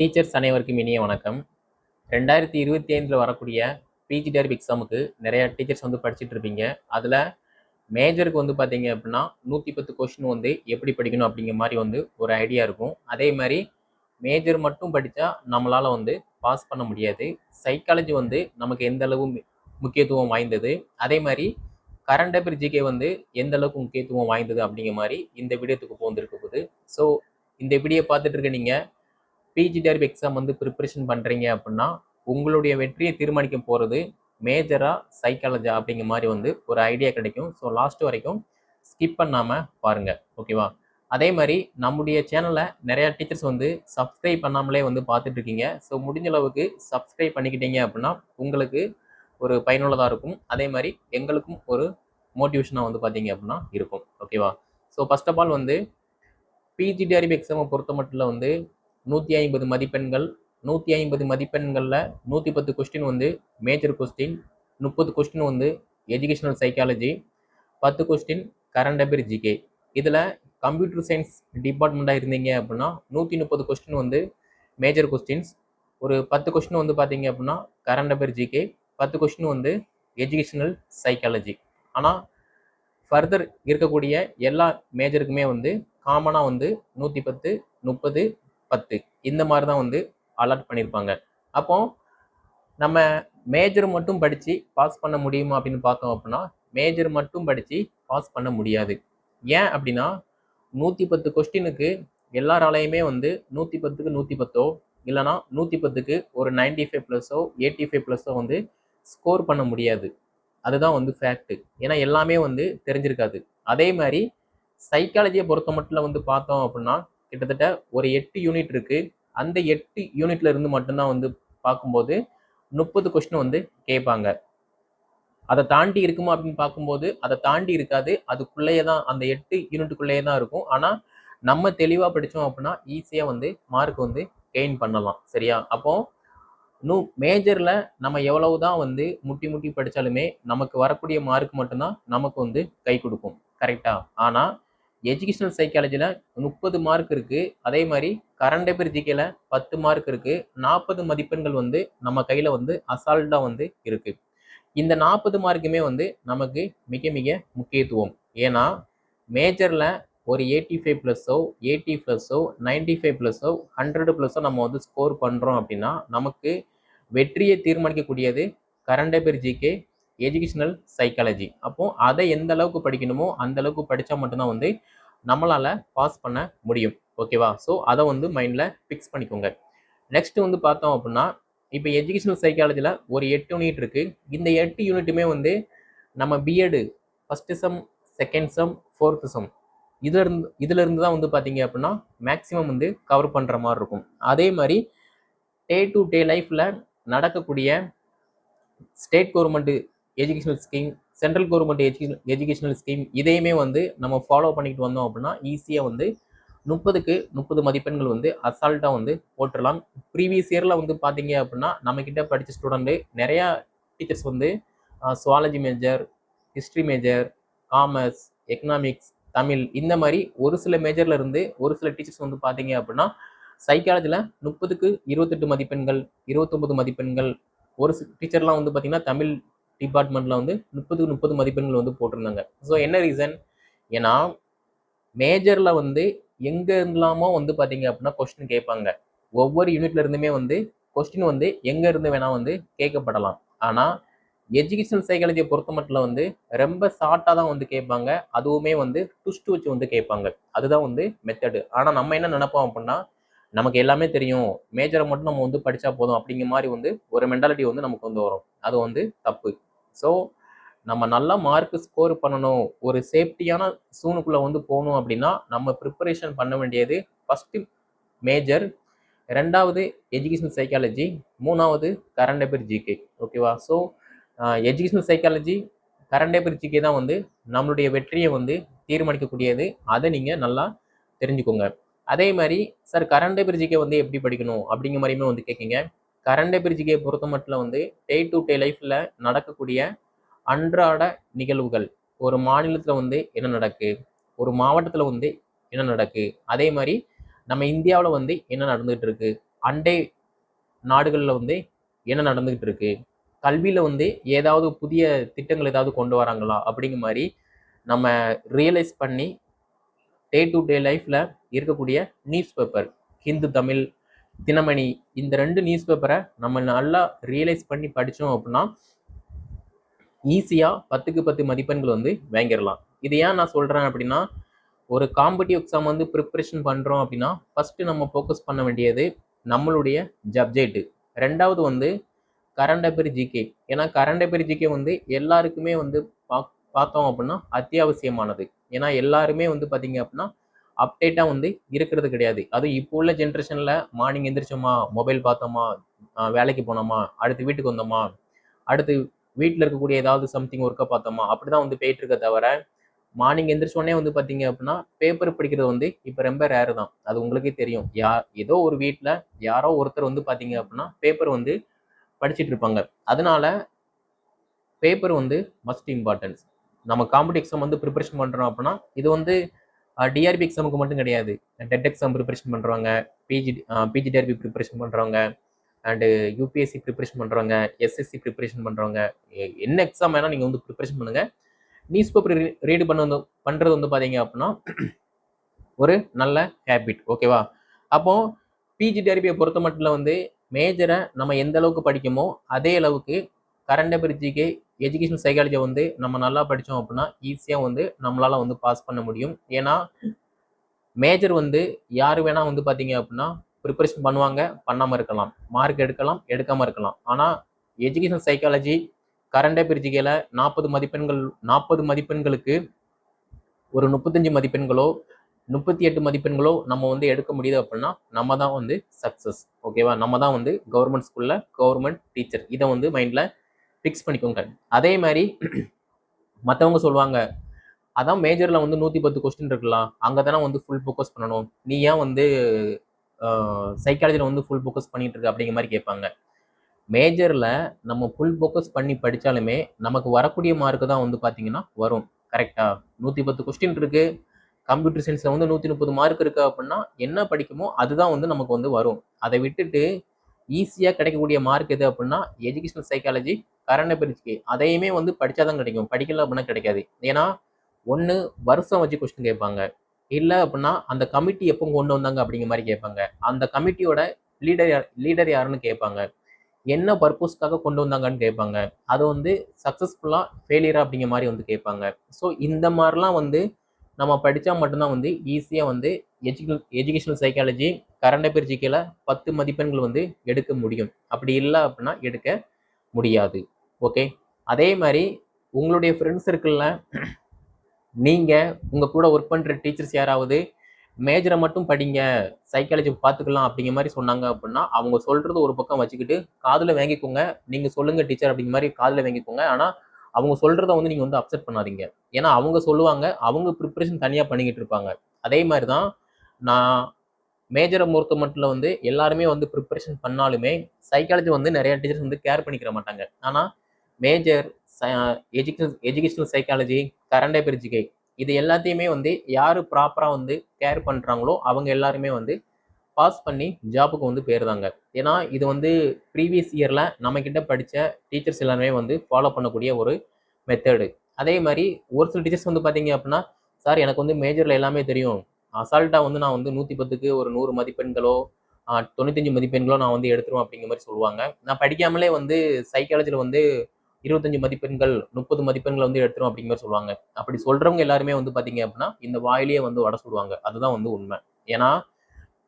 Teachers அனைவருக்கும் இனிய வணக்கம். ரெண்டாயிரத்தி இருபத்தி ஐந்தில் வரக்கூடிய பிஜி டெரிப் எக்ஸாமுக்கு நிறையா டீச்சர்ஸ் வந்து படிச்சுட்டு இருப்பீங்க. அதில் மேஜருக்கு வந்து பார்த்தீங்க அப்படின்னா நூற்றி பத்து கொஷின் வந்து எப்படி படிக்கணும் அப்படிங்கிற மாதிரி வந்து ஒரு ஐடியா இருக்கும். அதே மாதிரி மேஜர் மட்டும் படித்தா நம்மளால் வந்து பாஸ் பண்ண முடியாது. சைக்காலஜி வந்து நமக்கு எந்த அளவு முக்கியத்துவம் வாய்ந்தது? அதே மாதிரி கரண்ட் அஃபேர் ஜிகே வந்து எந்த அளவுக்கு முக்கியத்துவம் வாய்ந்தது அப்படிங்கிற மாதிரி இந்த வீடியோத்துக்கு போந்திருக்க போகுது ஸோ இந்த வீடியோ பார்த்துட்டு இருக்க நீங்கள் பிஜி டெரிப் எக்ஸாம் வந்து ப்ரிப்பரேஷன் பண்ணுறீங்க அப்படின்னா உங்களுடைய வெற்றியை தீர்மானிக்க போகிறது மேஜராக சைக்காலஜா அப்படிங்கிற மாதிரி வந்து ஒரு ஐடியா கிடைக்கும். ஸோ லாஸ்ட் வரைக்கும் ஸ்கிப் பண்ணாமல் பாருங்கள் ஓகேவா அதே மாதிரி நம்முடைய சேனலை நிறையா டீச்சர்ஸ் வந்து சப்ஸ்கிரைப் பண்ணாமலே வந்து பார்த்துட்ருக்கீங்க ஸோ முடிஞ்ச அளவுக்கு சப்ஸ்கிரைப் பண்ணிக்கிட்டீங்க அப்படின்னா உங்களுக்கு ஒரு பயனுள்ளதாக இருக்கும். அதே மாதிரி எங்களுக்கும் ஒரு மோட்டிவேஷனாக வந்து பார்த்தீங்க அப்படின்னா இருக்கும். ஓகேவா ஸோ ஃபர்ஸ்ட் ஆஃப் ஆல் வந்து பிஜி எக்ஸாமை பொறுத்த மட்டும் வந்து நூற்றி ஐம்பது மதிப்பெண்கள் நூற்றி ஐம்பது மதிப்பெண்களில் நூற்றி பத்து கொஸ்டின் வந்து மேஜர் கொஸ்டின் முப்பது கொஸ்டின் வந்து எஜுகேஷனல் சைக்காலஜி பத்து கொஸ்டின் கரண்ட் அஃபேர் ஜிகே இதில் கம்ப்யூட்டர் சயின்ஸ் டிபார்ட்மெண்ட்டாக இருந்தீங்க அப்படின்னா நூற்றி முப்பது கொஸ்டின் வந்து மேஜர் கொஸ்டின்ஸ் ஒரு பத்து கொஸ்டின் வந்து பார்த்தீங்க அப்படின்னா கரண்ட் அஃபேர் ஜிகே பத்து கொஸ்டின் வந்து எஜுகேஷனல் சைக்காலஜி ஆனால் ஃபர்தர் இருக்கக்கூடிய எல்லா மேஜருக்குமே வந்து காமனாக வந்து நூற்றி பத்து முப்பது பத்து. இந்த மாதிரி தான் வந்து அலாட் பண்ணியிருப்பாங்க அப்போ நம்ம மேஜர் மட்டும் படித்து பாஸ் பண்ண முடியுமா அப்படின்னு பார்த்தோம் அப்படின்னா மேஜர் மட்டும் படித்து பாஸ் பண்ண முடியாது. ஏன் அப்படின்னா நூற்றி பத்து கொஸ்டினுக்கு எல்லாராலையுமே வந்து நூற்றி பத்துக்கு நூற்றி பத்தோ இல்லைனா நூற்றி பத்துக்கு ஒரு 95 ஃபைவ் ப்ளஸோ எயிட்டி ஃபைவ் ப்ளஸோ வந்து ஸ்கோர் பண்ண முடியாது. அதுதான் வந்து ஃபேக்ட்டு ஏன்னா எல்லாமே வந்து தெரிஞ்சிருக்காது. அதே மாதிரி சைக்காலஜியை பொறுத்த மட்டும் வந்து பார்த்தோம் அப்படின்னா கிட்டத்தட்ட ஒரு எட்டு யூனிட் இருக்கு. அந்த எட்டு யூனிட்ல இருந்து மட்டும்தான் வந்து பார்க்கும்போது முப்பது கொஸ்டின் வந்து கேட்பாங்க. அதை தாண்டி இருக்குமா அப்படின்னு பார்க்கும்போது அதை தாண்டி இருக்காது. அதுக்குள்ளேயே தான் அந்த எட்டு யூனிட்டுக்குள்ளேயே தான் இருக்கும். ஆனால் நம்ம தெளிவாக படித்தோம் அப்படின்னா ஈஸியாக வந்து மார்க் வந்து கெயின் பண்ணலாம். சரியா? அப்போ நூ மேஜரில் நம்ம எவ்வளவு தான் வந்து முட்டி முட்டி படித்தாலுமே நமக்கு வரக்கூடிய மார்க் மட்டும்தான் நமக்கு வந்து கை கொடுக்கும். கரெக்டாக ஆனால் எஜுகேஷனல் சைக்காலஜியில் முப்பது மார்க் இருக்குது அதே மாதிரி கரண்ட் அஃபேர் ஜிகேல பத்து மார்க் இருக்குது நாற்பது மதிப்பெண்கள் வந்து நம்ம கையில் வந்து அசால்ட்டாக வந்து இருக்குது இந்த நாற்பது மார்க்குமே வந்து நமக்கு மிக மிக முக்கியத்துவம். ஏன்னா மேஜரில் ஒரு எயிட்டி ஃபைவ் ப்ளஸ்ஸோ எயிட்டி ப்ளஸ்ஸோ நைன்டி ஃபைவ் ப்ளஸ்ஸோ ஹண்ட்ரட் ப்ளஸ்ஸோ நம்ம வந்து ஸ்கோர் பண்ணுறோம் அப்படின்னா நமக்கு வெற்றியை தீர்மானிக்கக்கூடியது current affair GK educational psychology அப்போது அதை எந்த அளவுக்கு படிக்கணுமோ அந்த அளவுக்கு படித்தா மட்டும்தான் வந்து நம்மளால பாஸ் பண்ண முடியும். ஓகேவா ஸோ அதை வந்து மைண்டில் ஃபிக்ஸ் பண்ணிக்கோங்க. நெக்ஸ்ட்டு வந்து பார்த்தோம் அப்படின்னா இப்போ எஜுகேஷனல் சைக்காலஜியில் ஒரு எட்டு யூனிட் இருக்குது இந்த எட்டு யூனிட்டுமே வந்து நம்ம B Ed first sem second sem fourth sem இதுல இருந்து தான் வந்து பார்த்தீங்க அப்படின்னா மேக்ஸிமம் வந்து கவர் பண்ணுற மாதிரி இருக்கும். அதே மாதிரி டே டு டே லைஃப்பில் நடக்கக்கூடிய state government educational scheme central government education educational scheme இதையுமே வந்து நம்ம ஃபாலோ பண்ணிக்கிட்டு வந்தோம் அப்படின்னா ஈஸியாக வந்து முப்பதுக்கு முப்பது மதிப்பெண்கள் வந்து அசால்ட்டாக வந்து போட்டுடலாம். ப்ரீவியஸ் இயரில் வந்து பார்த்தீங்க அப்படின்னா நம்மக்கிட்ட படித்த ஸ்டூடெண்ட்டு நிறையா டீச்சர்ஸ் வந்து zoology major history major commerce economics Tamil இந்த மாதிரி ஒரு சில மேஜரில் இருந்து ஒரு சில டீச்சர்ஸ் வந்து பார்த்தீங்க அப்படின்னா சைக்காலஜியில் முப்பதுக்கு இருபத்தெட்டு மதிப்பெண்கள் இருபத்தொம்பது மதிப்பெண்கள். ஒரு டீச்சர்லாம் வந்து பார்த்திங்கன்னா தமிழ் டிபார்ட்மெண்ட்டில் வந்து முப்பதுக்கு முப்பது மதிப்பெண்கள் வந்து போட்டிருந்தாங்க. ஸோ என்ன ரீசன் ஏன்னா மேஜரில் வந்து எங்கே இருந்தாமோ வந்து பார்த்தீங்க அப்படின்னா கொஸ்டின் கேட்பாங்க. ஒவ்வொரு யூனிட்ல இருந்துமே வந்து கொஸ்டின் வந்து எங்கே இருந்து வேணால் வந்து கேட்கப்படலாம். ஆனால் எஜுகேஷனல் சைக்காலஜியை பொறுத்த மட்டும் வந்து ரொம்ப ஷார்ட்டாக தான் வந்து கேட்பாங்க. அதுவுமே வந்து டுஸ்ட் வச்சு வந்து கேட்பாங்க. அதுதான் வந்து மெத்தடு ஆனால் நம்ம என்ன நினைப்போம் அப்படின்னா நமக்கு எல்லாமே தெரியும். மேஜரை மட்டும் நம்ம வந்து படித்தா போதும் அப்படிங்கிற மாதிரி வந்து ஒரு மென்டாலிட்டி வந்து நமக்கு வந்து வரும். அது வந்து தப்பு. ஸோ நம்ம நல்லா மார்க் ஸ்கோர் பண்ணணும். ஒரு சேஃப்டியான சூனுக்குள்ளே வந்து போகணும் அப்படின்னா நம்ம ப்ரிப்பரேஷன் பண்ண வேண்டியது ஃபஸ்ட்டு மேஜர் ரெண்டாவது எஜுகேஷன் சைக்காலஜி மூணாவது கரண்ட் அஃபேர் ஜிகே ஓகேவா so educational psychology current affair GK தான் வந்து நம்மளுடைய வெற்றியை வந்து தீர்மானிக்கக்கூடியது. அதை நீங்கள் நல்லா தெரிஞ்சுக்கோங்க. அதே மாதிரி சார் கரண்ட் அஃபேர் ஜிகே வந்து எப்படி படிக்கணும்? அப்படிங்கிற மாதிரியுமே வந்து கேட்குங்க கரண்ட் அஃபேர் பொறுத்த மட்டும் வந்து டே டு டே லைஃப்பில் நடக்கக்கூடிய அன்றாட நிகழ்வுகள். ஒரு மாநிலத்தில் வந்து என்ன நடக்கு? ஒரு மாவட்டத்தில் வந்து என்ன நடக்கு? அதே மாதிரி நம்ம இந்தியாவில் வந்து என்ன நடந்துகிட்டு இருக்கு? அண்டை நாடுகளில் வந்து என்ன நடந்துகிட்டு இருக்கு? கல்வியில் வந்து ஏதாவது புதிய திட்டங்கள் ஏதாவது கொண்டு வராங்களா? அப்படிங்கிற மாதிரி நம்ம ரியலைஸ் பண்ணி டே டு டே லைஃப்பில் இருக்கக்கூடிய நியூஸ் பேப்பர் ஹிந்து தமிழ் தினமணி இந்த ரெண்டு நியூஸ் பேப்பரை நம்ம நல்லா ரியலைஸ் பண்ணி படித்தோம் அப்படின்னா ஈஸியாக பத்துக்கு பத்து மதிப்பெண்கள் வந்து வாங்கிடலாம். இது ஏன் நான் சொல்கிறேன் அப்படின்னா ஒரு காம்படிவ் எக்ஸாம் வந்து ப்ரிப்ரேஷன் பண்ணுறோம் அப்படின்னா ஃபஸ்ட்டு நம்ம ஃபோக்கஸ் பண்ண வேண்டியது நம்மளுடைய சப்ஜெக்ட்டு ரெண்டாவது வந்து கரண்ட் அஃபேர் ஜிகே ஏன்னா கரண்ட் அஃபேர் ஜிகே வந்து எல்லாருக்குமே வந்து பா பார்த்தோம் அப்படின்னா அத்தியாவசியமானது. ஏன்னா எல்லாருமே வந்து பார்த்தீங்க அப்படின்னா அப்டேட்டாக வந்து இருக்கிறது கிடையாது. அதுவும் இப்போ உள்ள ஜென்ரேஷனில் மார்னிங் எந்திரிச்சோமா மொபைல் பார்த்தோமா வேலைக்கு போனோமா அடுத்து வீட்டுக்கு வந்தோமா அடுத்து வீட்டில் இருக்கக்கூடிய ஏதாவது சம்திங் ஒர்க்கை பார்த்தோமா அப்படி தான் வந்து போயிட்டு இருக்க தவிர மார்னிங் எந்திரிச்சோடனே வந்து பார்த்தீங்க அப்படின்னா பேப்பர் படிக்கிறது வந்து இப்போ ரொம்ப ரேரு தான். அது உங்களுக்கே தெரியும். யா ஏதோ ஒரு வீட்டில் யாரோ ஒருத்தர் வந்து பார்த்தீங்க அப்படின்னா பேப்பர் வந்து படிச்சுட்டு இருப்பாங்க. அதனால பேப்பர் வந்து மஸ்ட் இம்பார்ட்டன்ஸ் நம்ம காம்படி எக்ஸாம் வந்து ப்ரிப்பரேஷன் பண்ணுறோம் அப்படின்னா இது வந்து டிஆர்பி எக்ஸாமுக்கு மட்டும் கிடையாது. டெட் எக்ஸாம் ப்ரிப்பரேஷன் பண்ணுறவங்க பிஜி பிஜிடிஆர்பி ப்ரிப்பரேஷன் பண்ணுறவங்க அண்டு யூபிஎஸ்சி ப்ரிப்பரேஷன் பண்ணுறவங்க எஸ்எஸ்சி ப்ரிப்பரேஷன் பண்ணுறவங்க என்ன எக்ஸாம் வேணால் நீங்கள் வந்து ப்ரிப்பரேஷன் பண்ணுங்கள் நியூஸ் பேப்பர் ரீடு பண்ண வந்து பண்ணுறது வந்து பார்த்தீங்க அப்படின்னா ஒரு நல்ல ஹேபிட் ஓகேவா அப்போது பிஜி டிஆர்பியை பொறுத்த மட்டும் வந்து மேஜரை நம்ம எந்த அளவுக்கு படிக்குமோ அதே அளவுக்கு கரண்ட் அபிரிஜிக்கு எஜுகேஷன் சைக்காலஜியை வந்து நம்ம நல்லா படித்தோம் அப்படின்னா ஈஸியாக வந்து நம்மளால் வந்து பாஸ் பண்ண முடியும். ஏன்னா மேஜர் வந்து யார் வேணால் வந்து பார்த்தீங்க அப்படின்னா ப்ரிப்பரேஷன் பண்ணுவாங்க பண்ணாமல் இருக்கலாம். மார்க் எடுக்கலாம் எடுக்காமல் இருக்கலாம். ஆனால் எஜுகேஷன் சைக்காலஜி கரண்டே அபிரிஜிக்கையில் நாற்பது மதிப்பெண்கள் நாற்பது மதிப்பெண்களுக்கு ஒரு முப்பத்தஞ்சு மதிப்பெண்களோ முப்பத்தி எட்டு மதிப்பெண்களோ நம்ம வந்து எடுக்க முடியுது அப்படின்னா நம்ம தான் வந்து சக்ஸஸ் ஓகேவா நம்ம தான் வந்து கவர்மெண்ட் ஸ்கூலில் கவர்மெண்ட் டீச்சர் இதை வந்து மைண்டில் ஃபிக்ஸ் பண்ணிக்கோங்க. அதே மாதிரி மற்றவங்க சொல்லுவாங்க அதான் மேஜரில் வந்து நூற்றி பத்து கொஸ்டின் இருக்கலாம் அங்கே தானே வந்து ஃபுல் ஃபோக்கஸ் பண்ணணும். நீ ஏன் வந்து சைக்காலஜியில் வந்து ஃபுல் ஃபோக்கஸ் பண்ணிட்டு இருக்க? அப்படிங்கிற மாதிரி கேட்பாங்க. மேஜரில் நம்ம ஃபுல் ஃபோக்கஸ் பண்ணி படித்தாலுமே நமக்கு வரக்கூடிய மார்க்கு தான் வந்து பார்த்தீங்கன்னா வரும். கரெக்டாக நூற்றி பத்து கொஸ்டின் இருக்குது கம்ப்யூட்டர் சயின்ஸில் வந்து நூற்றி முப்பது மார்க் இருக்குது அப்படின்னா என்ன படிக்குமோ அதுதான் வந்து நமக்கு வந்து வரும். அதை விட்டுட்டு ஈஸியாக கிடைக்கக்கூடிய மார்க் எது அப்படின்னா எஜுகேஷனல் சைக்காலஜி கரண்ட் பிரிச்சுக்கு அதையுமே வந்து படித்தா தான் கிடைக்கும். படிக்கல அப்படின்னா கிடைக்காது. ஏன்னா ஒன்று வருஷம் வச்சு கொஸ்டின் கேட்பாங்க. இல்லை அப்படின்னா அந்த கமிட்டி எப்போ கொண்டு வந்தாங்க அப்படிங்கிற மாதிரி கேட்பாங்க. அந்த கமிட்டியோட லீடர் யார் லீடர் யாருன்னு கேட்பாங்க. என்ன பர்பஸ்க்காக கொண்டு வந்தாங்கன்னு கேட்பாங்க. அது வந்து சக்ஸஸ்ஃபுல்லாக ஃபெயிலியரா அப்படிங்கிற மாதிரி வந்து கேட்பாங்க. ஸோ இந்த மாதிரிலாம் வந்து நம்ம படித்தா மட்டும்தான் வந்து ஈஸியாக வந்து எஜுகே எஜுகேஷனல் சைக்காலஜி கரண்ட் அஃபேர் ஜிகேல பத்து மதிப்பெண்கள் வந்து எடுக்க முடியும். அப்படி இல்லை அப்படின்னா எடுக்க முடியாது. ஓகே அதே மாதிரி உங்களுடைய ஃப்ரெண்ட்ஸ் சர்க்கிளில் நீங்கள் உங்கள் கூட ஒர்க் பண்ணுற டீச்சர்ஸ் யாராவது மேஜரை மட்டும் படிங்க சைக்காலஜி பார்த்துக்கலாம் அப்படிங்கிற மாதிரி சொன்னாங்க அப்படின்னா அவங்க சொல்கிறது ஒரு பக்கம் வச்சுக்கிட்டு காதில் வாங்கிக்கோங்க. நீங்கள் சொல்லுங்கள் டீச்சர் அப்படிங்கிற மாதிரி காதில் வாங்கிக்கோங்க. ஆனால் அவங்க சொல்கிறத வந்து நீங்கள் வந்து அப்செட் பண்ணாதீங்க. ஏன்னா அவங்க சொல்லுவாங்க அவங்க ப்ரிப்பரேஷன் தனியாக பண்ணிக்கிட்டு இருப்பாங்க. அதே மாதிரி தான் நான் மேஜரை பொறுத்த மட்டும் வந்து எல்லாருமே வந்து ப்ரிப்பரேஷன் பண்ணாலுமே சைக்காலஜி வந்து நிறைய டீச்சர்ஸ் வந்து கேர் பண்ணிக்கிற மாட்டாங்க. ஆனால் major education educational psychology current affair இது எல்லாத்தையுமே வந்து யார் ப்ராப்பராக வந்து கேர் பண்ணுறாங்களோ அவங்க எல்லாருமே வந்து பாஸ் பண்ணி ஜாபுக்கு வந்து போயிருந்தாங்க. ஏன்னா இது வந்து ப்ரீவியஸ் இயரில் நம்மக்கிட்ட படித்த டீச்சர்ஸ் எல்லாருமே வந்து ஃபாலோ பண்ணக்கூடிய ஒரு மெத்தடு அதே மாதிரி ஒரு சில டீச்சர்ஸ் வந்து பார்த்தீங்க அப்படின்னா சார் எனக்கு வந்து மேஜரில் எல்லாமே தெரியும். அசால்ட்டாக வந்து நான் வந்து நூற்றி பத்துக்கு ஒரு நூறு மதிப்பெண்களோ தொண்ணூத்தஞ்சு மதிப்பெண்களோ நான் வந்து எடுத்துருவேன் அப்படிங்கிற மாதிரி சொல்லுவாங்க. நான் படிக்காமலே வந்து சைக்காலஜியில் வந்து இருபத்தஞ்சு மதிப்பெண்கள் முப்பது மதிப்பெண்கள் வந்து எடுத்துரும் அப்படிங்கிற மாதிரி சொல்லுவாங்க. அப்படி சொல்கிறவங்க எல்லாருமே வந்து பார்த்தீங்க அப்படின்னா இந்த வாயிலேயே வந்து வட சொல்லுவாங்க அதுதான் வந்து உண்மை. ஏன்னா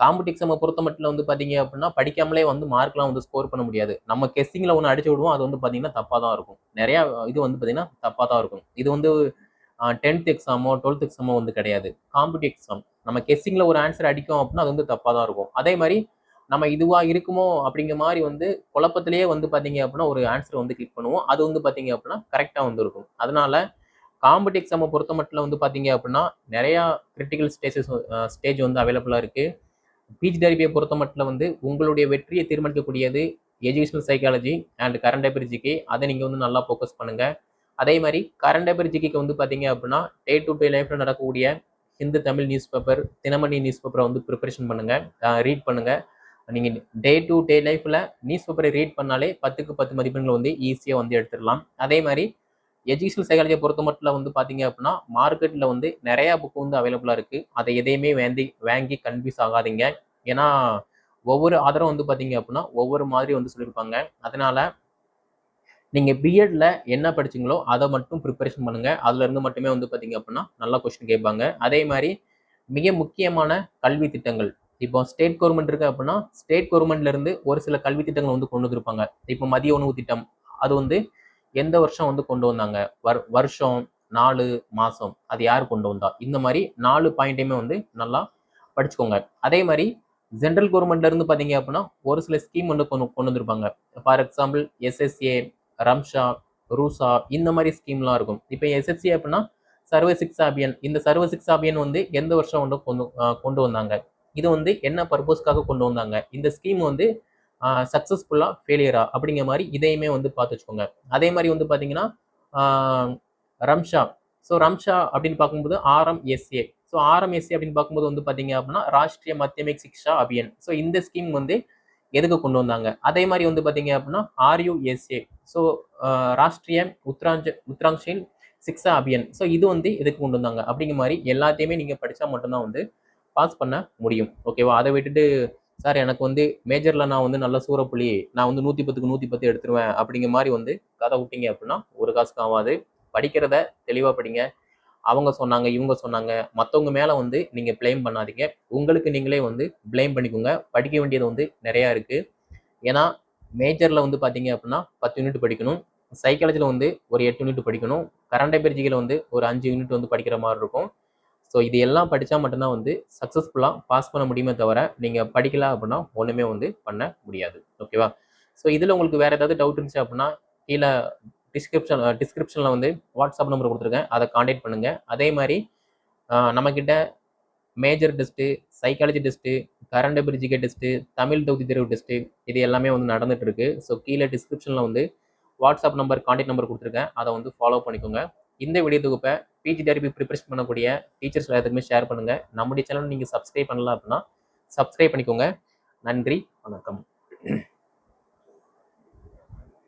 காம்படி எக்ஸாமை பொறுத்த மட்டும் வந்து பார்த்தீங்க அப்படின்னா படிக்காமலே வந்து மார்க்லாம் வந்து ஸ்கோர் பண்ண முடியாது. நம்ம கெஸ்டிங்கில் ஒன்று அடிச்சு விடுவோம் அது வந்து பார்த்தீங்கன்னா தப்பாக தான் இருக்கும். நிறையா இது வந்து பார்த்தீங்கன்னா தப்பாக தான் இருக்கும். இது வந்து டென்த் எக்ஸாமோ டுவெல்த் எக்ஸாமோ வந்து கிடையாது. காம்படி எக்ஸாம் நம்ம கெஸ்டிங்கில் ஒரு ஆன்சர் அடிக்கும் அப்படின்னா அது வந்து தப்பாக தான் இருக்கும். அதே மாதிரி நம்ம இதுவாக இருக்குமோ அப்படிங்கிற மாதிரி வந்து குழப்பத்திலேயே வந்து பார்த்தீங்க அப்படின்னா ஒரு ஆன்சர் வந்து கிளிக் பண்ணுவோம். அது வந்து பார்த்தீங்க அப்படின்னா கரெக்டாக வந்து இருக்கும். அதனால காம்படி எக்ஸாமை பொறுத்த மட்டும் வந்து பார்த்தீங்க அப்படின்னா நிறையா கிரிட்டிக்கல் ஸ்டேஜஸ் ஸ்டேஜ் வந்து அவைலபிளாக இருக்குது பிஜி தெரபியை பொறுத்த மட்டும் வந்து உங்களுடைய வெற்றியை தீர்மானிக்கக்கூடியது educational psychology and current affair GK அதை நீங்கள் வந்து நல்லா ஃபோக்கஸ் பண்ணுங்க. அதே மாதிரி கரண்ட் அஃபேர் ஜிகேக்கு வந்து பார்த்தீங்க அப்படின்னா டே டு டே லைஃப்பில் நடக்கக்கூடிய Hindu Tamil news paper Dinamani news பேப்பரை வந்து ப்ரிப்பரேஷன் பண்ணுங்கள் ரீட் பண்ணுங்கள் நீங்கள் டே டு டே லைஃப்பில் நியூஸ் பேப்பரை ரீட் பண்ணாலே பத்துக்கு பத்து மதிப்பெண்கள் வந்து ஈஸியாக வந்து எடுத்துடலாம். அதே மாதிரி எஜுகேஷனல் சைக்காலஜியை பொறுத்த மட்டும் வந்து பார்த்தீங்க அப்படின்னா மார்க்கெட்டில் வந்து நிறையா புக் வந்து அவைலபிளாக இருக்குது அதை எதையுமே வேண்டி வாங்கி கன்ஃபியூஸ் ஆகாதீங்க. ஏன்னா ஒவ்வொரு ஆதரவும் வந்து பார்த்தீங்க அப்படின்னா ஒவ்வொரு மாதிரி வந்து சொல்லியிருப்பாங்க அதனால் நீங்கள் பிஎட்ல என்ன படிச்சீங்களோ அதை மட்டும் ப்ரிப்பரேஷன் பண்ணுங்கள் அதுலேருந்து மட்டுமே வந்து பார்த்தீங்க அப்படின்னா நல்லா கொஸ்டின் கேட்பாங்க. அதே மாதிரி மிக முக்கியமான கல்வி திட்டங்கள். இப்போ ஸ்டேட் கவர்மெண்ட் இருக்கு அப்படின்னா ஸ்டேட் கவர்மெண்ட்லேருந்து ஒரு சில கல்வி திட்டங்கள் வந்து கொண்டு வந்திருப்பாங்க. இப்போ மதிய உணவு திட்டம் அது வந்து எந்த வருஷம் வந்து கொண்டு வந்தாங்க? வர் வருஷம் நாலு மாதம் அது யார் கொண்டு வந்தா? இந்த மாதிரி நாலு பாயிண்ட்டையுமே வந்து நல்லா படிச்சுக்கோங்க. அதே மாதிரி ஜென்ரல் கவர்மெண்ட்லேருந்து பார்த்தீங்க அப்படின்னா ஒரு சில ஸ்கீம் வந்து கொண்டு கொண்டு வந்திருப்பாங்க. For example SSA RMSA RUSA இந்த மாதிரி ஸ்கீம்லாம் இருக்கும். இப்போ எஸ்எஸ்சி அப்படின்னா சர்வ சிக்ஸ் அபியன் இந்த சர்வ சிக்ஸ் அபியன் வந்து எந்த வருஷம் வந்து கொண்டு கொண்டு வந்தாங்க? இது வந்து என்ன பர்பஸ்க்காக கொண்டு வந்தாங்க? இந்த ஸ்கீம் வந்து சக்ஸஸ்ஃபுல்லாக ஃபெயிலியரா அப்படிங்கிற மாதிரி இதையுமே வந்து பார்த்து வச்சுக்கோங்க. அதே மாதிரி வந்து பார்த்தீங்கன்னா ரம்ஷா ஸோ ரம்ஷா அப்படின்னு பார்க்கும்போது ஆர்எம்எஸ்ஏ ஸோ ஆர்எம்எஸ்ஏ அப்படின்னு பார்க்கும்போது வந்து பார்த்தீங்க அப்படின்னா ராஷ்ட்ரிய மத்தியமிக் சிக்ஷா அபியன். ஸோ இந்த ஸ்கீம் வந்து எதுக்கு கொண்டு வந்தாங்க? அதே மாதிரி வந்து பார்த்தீங்க அப்படின்னா ஆர்யூஎஸ்ஏ ஸோ ராஷ்ட்ரிய உத்தராஞ்ச உத்தராங்ஷின் சிக்ஸா அபியன். ஸோ இது வந்து எதுக்கு கொண்டு வந்தாங்க? அப்படிங்கிற மாதிரி எல்லாத்தையுமே நீங்கள் படித்தா மட்டும்தான் வந்து பாஸ் பண்ண முடியும். ஓகேவா அதை விட்டுட்டு சார் எனக்கு வந்து மேஜரில் நான் வந்து நல்ல சூறப்புலி நான் வந்து நூற்றி பத்துக்கு நூற்றி பத்து எடுத்துருவேன் அப்படிங்கிற மாதிரி வந்து கதை விட்டீங்க அப்படின்னா ஒரு காசுக்கு ஆகாது படிக்கிறத தெளிவாக படிங்க. அவங்க சொன்னாங்க இவங்க சொன்னாங்க. மற்றவங்க மேலே வந்து நீங்கள் ப்ளேம் பண்ணாதீங்க. உங்களுக்கு நீங்களே வந்து ப்ளேம் பண்ணிக்கோங்க. படிக்க வேண்டியது வந்து நிறையா இருக்குது ஏன்னா மேஜரில் வந்து பார்த்தீங்க அப்படின்னா பத்து யூனிட் படிக்கணும். சைக்காலஜியில் வந்து ஒரு எட்டு யூனிட் படிக்கணும். கரண்ட் அஃபேர்ஜிக்கில் வந்து ஒரு அஞ்சு யூனிட் வந்து படிக்கிற மாதிரி இருக்கும். ஸோ இது எல்லாம் படித்தா மட்டும்தான் வந்து சக்ஸஸ்ஃபுல்லாக பாஸ் பண்ண முடியுமே தவிர நீங்கள் படிக்கல அப்படின்னா ஒன்றுமே வந்து பண்ண முடியாது. ஓகேவா ஸோ இதில் உங்களுக்கு வேறு ஏதாவது டவுட் இருந்துச்சு அப்படின்னா கீழே டிஸ்கிரிப்ஷன் டிஸ்கிரிப்ஷனில் வந்து வாட்ஸ்அப் நம்பர் கொடுத்துருக்கேன். அதை காண்டாக்ட் பண்ணுங்கள் அதே மாதிரி நம்மக்கிட்ட major test psychology test current affair test Tamil தொகுதி தேர்வு டெஸ்ட்டு இது எல்லாமே வந்து நடந்துகிட்டு இருக்குது ஸோ கீழே டிஸ்கிரிப்ஷனில் வந்து வாட்ஸ்அப் நம்பர் காண்டாக்ட் நம்பர் கொடுத்துருக்கேன். அதை வந்து ஃபாலோ பண்ணிக்கோங்க. இந்த வீடியோ தொகுப்பை டெரிபி ப்ரிப்பரேஷன் பண்ணக்கூடிய டீச்சர்ஸ் எல்லாத்துக்குமே ஷேர் பண்ணுங்கள் நம்முடைய சேனல் நீங்கள் சப்ஸ்கிரைப் பண்ணலாம் அப்படின்னா சப்ஸ்கிரைப் பண்ணிக்கோங்க. நன்றி வணக்கம்.